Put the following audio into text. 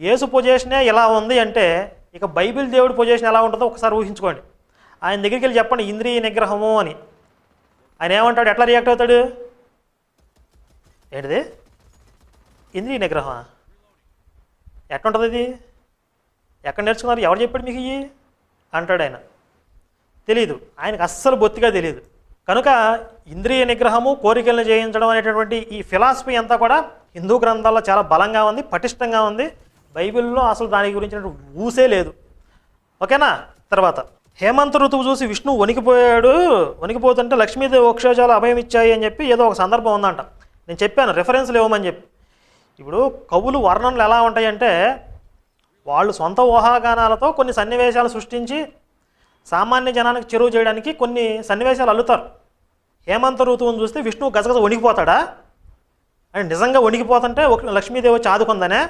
యేసు పొజిషనే ఇలా ఉంది అంటే ఇక బైబిల్ దేవుడి పొజిషన్ ఎలా ఉంటుందో ఒకసారి ఊహించుకోండి. ఆయన దగ్గరికి వెళ్ళి చెప్పండి ఇంద్రియ నిగ్రహము అని. ఆయన ఏమంటాడు? ఎట్లా రియాక్ట్ అవుతాడు? ఏంటిది? ఇంద్రియ నిగ్రహమా? ఎట్లుంటుంది ఇది? ఎక్కడ నేర్చుకున్నారు? ఎవరు చెప్పాడు మీకు ఇవి అంటాడు ఆయన. తెలియదు ఆయనకు అస్సలు బొత్తిగా తెలియదు కనుక ఇంద్రియ నిగ్రహము కోరికలను జయించడం అనేటటువంటి ఈ ఫిలాసఫీ అంతా కూడా హిందూ గ్రంథాల్లో చాలా బలంగా ఉంది పటిష్టంగా ఉంది. బైబిల్లో అసలు దాని గురించిన ఊసే లేదు. ఓకేనా? తర్వాత హేమంత ఋతువు చూసి విష్ణు వణికిపోయాడు. వణికిపోతుంటే లక్ష్మీదేవి వక్షోజాలు అభయం ఇచ్చాయి అని చెప్పి ఏదో ఒక సందర్భం ఉందంట. నేను చెప్పాను రెఫరెన్స్లు ఇవ్వమని చెప్పి. ఇప్పుడు కవులు వర్ణనలు ఎలా ఉంటాయంటే వాళ్ళు సొంత ఊహాగానాలతో కొన్ని సన్నివేశాలు సృష్టించి సామాన్య జనానికి చెరువు చేయడానికి కొన్ని సన్నివేశాలు అల్లుతారు. హేమంత ఋతువుని చూస్తే విష్ణువు గజగజ వణికిపోతాడా? అని నిజంగా వణికిపోతుంటే ఒక లక్ష్మీదేవి వచ్చి ఆదుకుందనే?